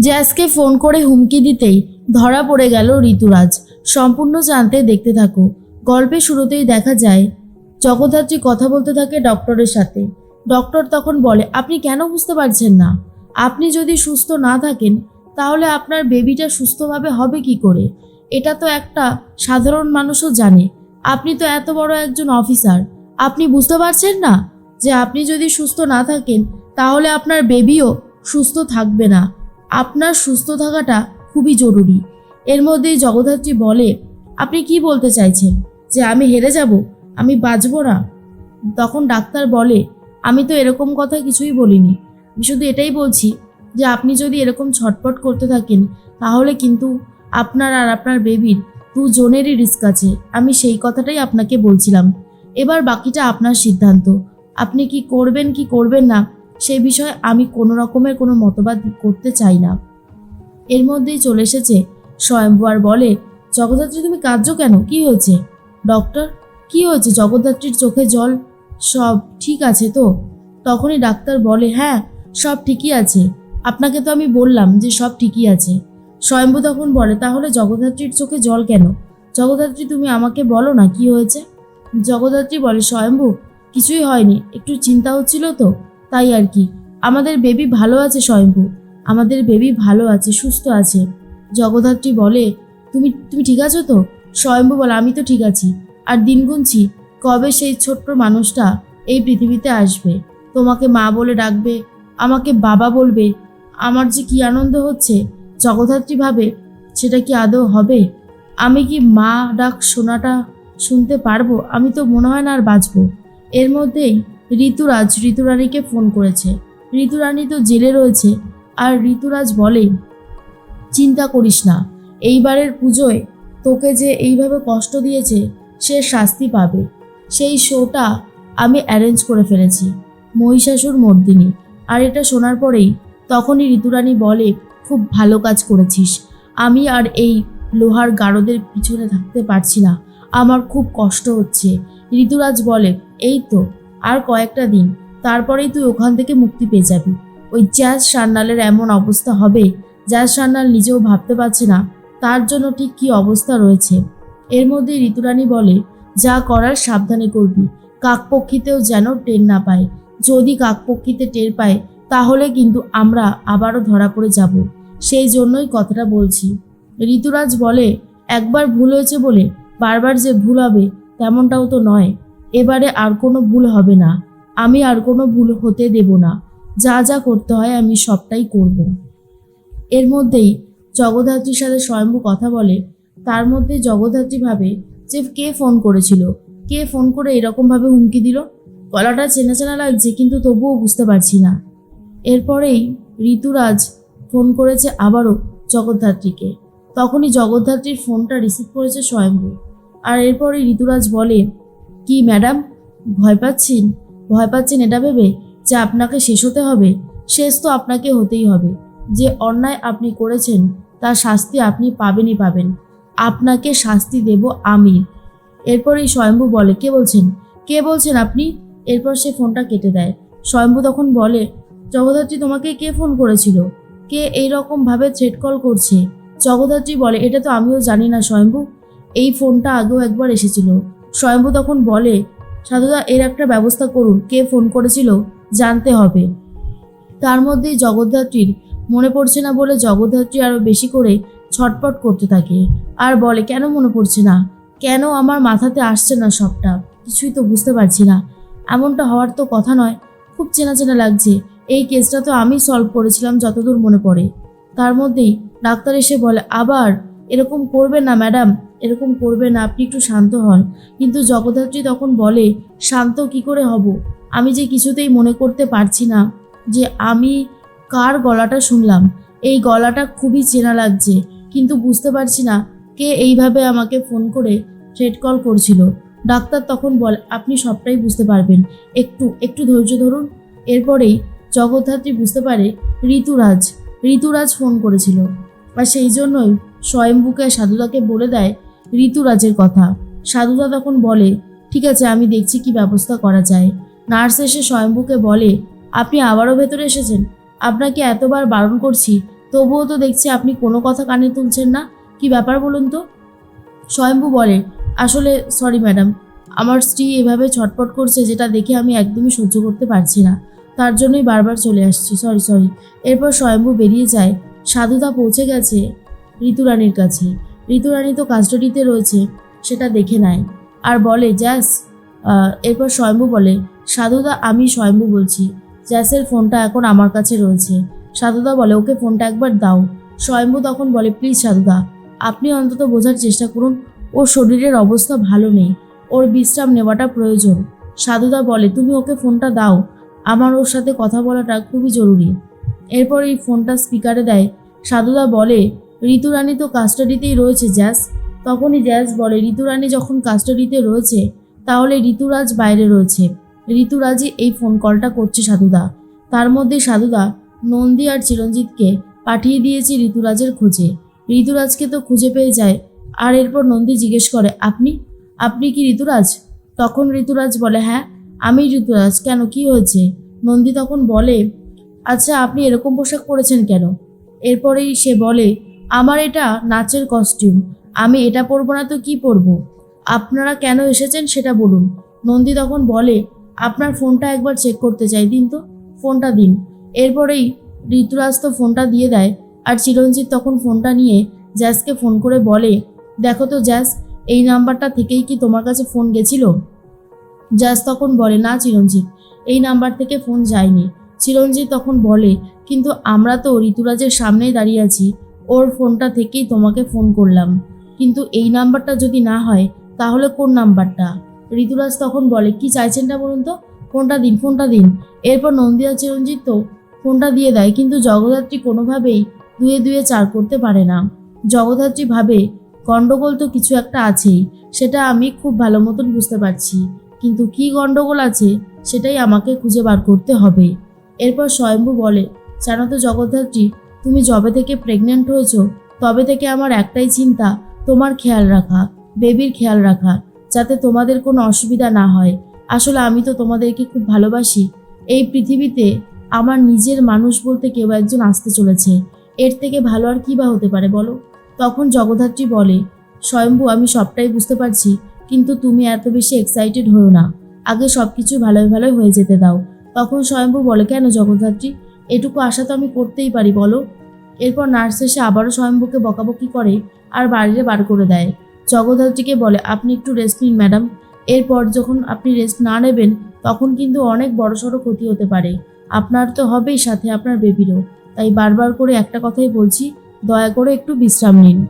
জ্যাসকে phone করে হুমকি দিতেই ধরা পড়ে গেল ঋতুরাজ। সম্পূর্ণ জানতে দেখতে থাকো। গল্পের শুরুতেই দেখা যায়, জগদ্ধাত্রী কথা বলতে থাকে ডক্টরের সাথে। ডক্টর তখন বলে, আপনি কেন বুঝতে পারছেন না? আপনি যদি সুস্থ না থাকেন, তাহলে আপনার বেবিটা সুস্থভাবে হবে কি করে? এটা তো একটা সাধারণ মানুষও জানে। আপনি তো এত বড় একজন অফিসার আপনি বুঝতে পারছেন না যে আপনি যদি সুস্থ না থাকেন, তাহলে আপনার বেবিও সুস্থ থাকবে না। আপনার সুস্থ থাকাটা খুবই জরুরি। এর মধ্যেই জগদ্ধাত্রী বলে, আপনি কি বলতে চাইছেন? যে আমি হেরে যাব? আমি বাঁচবো না? তখন ডাক্তার বলে, আমি তো এরকম কথা কিছুই বলিনি। আমি শুধু এটাই বলছি যে আপনি যদি এরকম ছটপট করতে থাকেন, তাহলে কিন্তু আপনার আর আপনার বেবির দুজনেরই রিস্ক আছে। আমি সেই কথাটাই আপনাকে বলছিলাম। এবার বাকিটা আপনার সিদ্ধান্ত। আপনি কি করবেন কি করবেন না সেই বিষয়ে আমি কোনো রকমের কোনো মতবাদ করতে চাই না। এর মধ্যেই চলে এসেছে স্বয়ম্ভু আর বলে, জগদ্ধাত্রী, তুমি কাঁদছো কেন? কি হয়েছে? ডক্টর, কি হয়েছে? জগদ্ধাত্রীর চোখে জল? সব ঠিক আছে তো? তখনই ডাক্তার বলে হ্যাঁ সব ঠিকই আছে। আপনাকে তো আমি বললাম যে সব ঠিকই আছে। স্বয়ম্ভু তখন বলে, তাহলে জগদ্ধাত্রীর চোখে জল কেন? জগদ্ধাত্রী, তুমি আমাকে বলো না কি হয়েছে? জগদ্ধাত্রী বলে, স্বয়ম্ভু, কিছুই হয়নি। একটু চিন্তা হচ্ছিল তো? তাই আর কি। আমাদের বেবি ভালো আছে, স্বয়ম্ভু। আমাদের বেবি ভালো আছে, সুস্থ আছে। জগদ্ধাত্রী বলে, তুমি তুমি ঠিক আছো তো? স্বয়ম্ভু বলে, আমি তো ঠিক আছি। আর দিন গুনছি, কবে সেই ছোট্ট মানুষটা এই পৃথিবীতে আসবে? তোমাকে মা বলে ডাকবে, আমাকে বাবা বলবে। আমার যে কি আনন্দ হচ্ছে, জগদ্ধাত্রী ভাবে, সেটা কি আদৌ হবে? আমি কি মা ডাক শোনাটা শুনতে পারব? আমি তো মনে হয় না আর বাঁচবো। এর মধ্যেই ঋতুরাজ ঋতুরানীকে ফোন করেছে। ঋতুরানী তো জেলে রয়েছে, আর ঋতুরাজ বলে, চিন্তা করিস না, এইবারের পুজোয় তোকে যে এইভাবে কষ্ট দিয়েছে, সে শাস্তি পাবে। সেই শোটা আমি অ্যারেঞ্জ করে ফেলেছি, মহিষাসুর মর্দিনী। আর এটা শোনার পরেই তখনই ঋতুরানী বলে, খুব ভালো কাজ করেছিস। আমি আর এই লোহার গারদের পিছনে থাকতে পারছি না। আমার খুব কষ্ট হচ্ছে। ঋতুরাজ বলে, এই তো আর কয়েকটা দিন, তারপরেই তুই ওখান থেকে মুক্তি পেয়ে যাবি। ওই জ্যাজ সান্নালের এমন অবস্থা হবে জ্যাজ সান্নাল নিজেও ভাবতে পারছে না, তার জন্য ঠিক কী অবস্থা রয়েছে। এর মধ্যে ঋতুরানী বলে, যা করার সাবধানে করবি। কাকপক্ষীতেও যেন টের না পায়। যদি কাকপক্ষীতে টের পায়, তাহলে কিন্তু আমরা আবারও ধরা পড়ে যাব। সেই জন্যই কথাটা বলছি। ঋতুরাজ বলে, একবার ভুল হয়েছে বলে বারবার যে ভুল হবে, তেমনটাও তো নয়। এবারে আর কোনো ভুল হবে না। আমি আর কোনো ভুল হতে দেব না। যা যা করতে হয় আমি সবটাই করব। এর মধ্যেই জগদ্ধাত্রীর সাথে স্বয়ম্ভু কথা বলে। তার মধ্যে জগদ্ধাত্রী ভাবে যে কে ফোন করেছিল? কে ফোন করে এরকমভাবে হুমকি দিল? গলাটা চেনা চেনা লাগছে, কিন্তু তবুও বুঝতে পারছি না। এরপরেই ঋতুরাজ ফোন করেছে আবারও জগদ্ধাত্রীকে। তখনই জগদ্ধাত্রীর ফোনটা রিসিভ করেছে স্বয়ম্ভু। আর এরপরে ঋতুরাজ বলে কি, ম্যাডাম? ভয় পাচ্ছেন? ভয় পাচ্ছেন এটা ভেবে যে আপনাকে শেষ হতে হবে? শেষ তো আপনাকে হতেই হবে। যে অন্যায় আপনি করেছেন, তার শাস্তি আপনি পাবেনই পাবেন। আপনাকে শাস্তি দেব আমি। এরপরেই স্বয়ম্ভু বলে, কে বলছেন? কে বলছেন আপনি? এরপর সে ফোনটা কেটে দেয়। স্বয়ম্ভু তখন বলে, জগদ্ধাত্রী, তোমাকে কে ফোন করেছিল? কে এই রকম ভাবে থ্রেড কল করছে? জগদ্ধাত্রী বলে, এটা তো আমিও জানি না স্বয়ম্ভু। এই ফোনটা আগেও একবার এসেছিল। স্বয়ম্ভু তখন বলে, সাধুদা, এর একটা ব্যবস্থা করুন। কে ফোন করেছিল জানতে হবে। তার মধ্যেই জগদ্ধাত্রীর মনে পড়ছে না বলে জগদ্ধাত্রী আরও বেশি করে ছটপট করতে থাকে। আর বলে, কেন মনে পড়ছে না? কেন আমার মাথাতে আসছে না সবটা? কিছুই তো বুঝতে পারছি না। এমনটা হওয়ার তো কথা নয়। খুব চেনা চেনা লাগছে। এই কেসটা তো আমি সলভ করেছিলাম যতদূর মনে পড়ে। তার মধ্যেই ডাক্তার এসে বলে, আবার এরকম করবে না, ম্যাডাম। এরকম করবে না, আপনি একটু শান্ত হন। কিন্তু জগদ্ধাত্রী তখন বলে, শান্ত কি করে হব? আমি যে কিছুতেই মনে করতে পারছি না যে আমি কার গলাটা শুনলাম। এই গলাটা খুবই চেনা লাগছে, কিন্তু বুঝতে পারছি না কে এইভাবে আমাকে ফোন করে থ্রেড কল করছিল। ডাক্তার তখন বলে, আপনি সবটাই বুঝতে পারবেন। একটু একটু ধৈর্য ধরুন। এরপরেই জগদ্ধাত্রী বুঝতে পারে, ঋতুরাজ ঋতুরাজ ফোন করেছিল। আর সেই জন্যই স্বয়ম্ভুকে সাধুদাকে বলে দেয় ঋতুরাজের কথা। সাধুদা তখন বলে, ঠিক আছে, আমি দেখছি কি ব্যবস্থা করা যায়। নার্স এসে স্বয়ম্ভুকে বলে, আপনি আবারও ভেতরে এসেছেন? আপনাকে এতবার বারণ করছি, তবুও তো দেখছি আপনি কোনো কথা কানে তুলছেন না। কি ব্যাপার বলুন তো? স্বয়ম্ভু বলে, আসলে, সরি ম্যাডাম, আমার স্ত্রী এভাবে ছটপট করছে যেটা দেখে আমি একদমই সহ্য করতে পারছি না। তার জন্যই বারবার চলে আসছি, সরি সরি। এরপর স্বয়ম্ভু বেরিয়ে যায়। সাধুদা পৌঁছে গেছে। ঋতুরানীর কাছে। ঋতুরানী তো কাস্টডিতে রয়েছে, সেটা দেখে নেয় আর বলে, জ্যাস এরপর স্বয়ম্ভু বলে, সাধুদা, আমি স্বয়ম্ভু বলছি। জ্যাসের ফোনটা এখন আমার কাছে রয়েছে। সাধুদা বলে, ওকে ফোনটা একবার দাও। স্বয়ম্ভু তখন বলে, প্লিজ সাধুদা, আপনি অন্তত বোঝার চেষ্টা করুন। ওর শরীরের অবস্থা ভালো নেই। ওর বিশ্রাম নেওয়াটা প্রয়োজন। সাধুদা বলে, তুমি ওকে ফোনটা দাও। আমার ওর সাথে কথা বলাটা খুবই জরুরি। এরপর এই ফোনটা স্পিকারে দেয়। সাধুদা বলে ঋতুরানী তো কাস্টাডিতেই রয়েছে, জ্যাস। তখনই জ্যাস বলে, ঋতুরানী যখন কাস্টাডিতে রয়েছে, তাহলে ঋতুরাজ বাইরে রয়েছে। ঋতুরাজই এই ফোন কলটা করছে সাধুদা। তার মধ্যে সাধুদা, নন্দী আর চিরঞ্জিতকে পাঠিয়ে দিয়েছে ঋতুরাজের খোঁজে। ঋতুরাজকে তো খুঁজে পেয়ে যায়। আর এরপর নন্দী জিজ্ঞেস করে, আপনি? আপনি কি ঋতুরাজ? তখন ঋতুরাজ বলে হ্যাঁ আমি ঋতুরাজ। কেন? কি হয়েছে? নন্দী তখন বলে আচ্ছা আপনি এরকম পোশাক পরেছেন কেন? এরপরেই সে বলে আমার এটা নাচের কস্টিউম আমি এটা পরবো না তো কি পরবো? আপনারা কেন এসেছেন সেটা বলুন। নন্দী তখন বলে, আপনার ফোনটা একবার চেক করতে চাই, দিন তো। ফোনটা দিন। এরপরেই ঋতুরাজ তো ফোনটা দিয়ে দেয়, আর চিরঞ্জিত তখন ফোনটা নিয়ে জ্যাসকে ফোন করে বলে, দেখো তো জ্যাস এই নাম্বারটা থেকেই কি তোমার কাছে ফোন গেছিল? জ্যাস তখন বলে, না চিরঞ্জিত, এই নাম্বার থেকে ফোন যায়নি। চিরঞ্জিত তখন বলে, কিন্তু আমরা তো ঋতুরাজের সামনেই দাঁড়িয়ে আছি। ওর ফোনটা থেকেই তোমাকে ফোন করলাম। কিন্তু এই নাম্বারটা যদি না হয়, তাহলে কোন নাম্বারটা? ঋতুরাজ তখন বলে, কি চাইছেনটা বলুন তো? ফোনটা দিন ফোনটা দিন। এরপর নন্দিয়া চিরঞ্জিত তো ফোনটা দিয়ে দেয়, কিন্তু জগদ্ধাত্রী কোনোভাবেই দুয়ে দুয়ে চার করতে পারে না। জগদ্ধাত্রী ভাবে গণ্ডগোল তো কিছু একটা আছেই, সেটা আমি খুব ভালো মতন বুঝতে পারছি। কিন্তু কি গণ্ডগোল আছে, সেটাই আমাকে খুঁজে বার করতে হবে। এরপর স্বয়ম্ভু বলে, জানো তো জগদ্ধাত্রী তুমি যবে থেকে প্রেগনেন্ট হয়েছো, তবে থেকে আমার একটাই চিন্তা, তোমার খেয়াল রাখা বেবির খেয়াল রাখা, যাতে তোমাদের কোনো অসুবিধা না হয়। আসলে আমি তো তোমাদেরকে খুব ভালোবাসি। এই পৃথিবীতে আমার নিজের মানুষ বলতে কেউ একজন আসতে চলেছে। এর থেকে ভালো আর কী বা হতে পারে বলো? তখন জগদ্ধাত্রী বলে, স্বয়ম্ভু, আমি সবটাই বুঝতে পারছি, কিন্তু তুমি এত বেশি এক্সাইটেড হও না। আগে সব কিছু ভালোই ভালোই হয়ে যেতে দাও। তখন স্বয়ম্ভু বলে, কেন জগদ্ধাত্রী? এটুকু আশা তো আমি করতেই পারি, বলো। এরপর নার্স এসে আবারও স্বয়ম্ভুকে বকাবকি করে আর বাড়িতে বার করে দেয়। জগদ্ধাত্রীকে বলে, আপনি একটু রেস্ট নিন ম্যাডাম এরপর যখন আপনি রেস্ট না নেবেন, তখন কিন্তু অনেক বড়সড় ক্ষতি হতে পারে। আপনার তো হবেই সাথে আপনার বেবিরও তাই বারবার করে একটা কথাই বলছি, দয়া করে একটু বিশ্রাম নিন।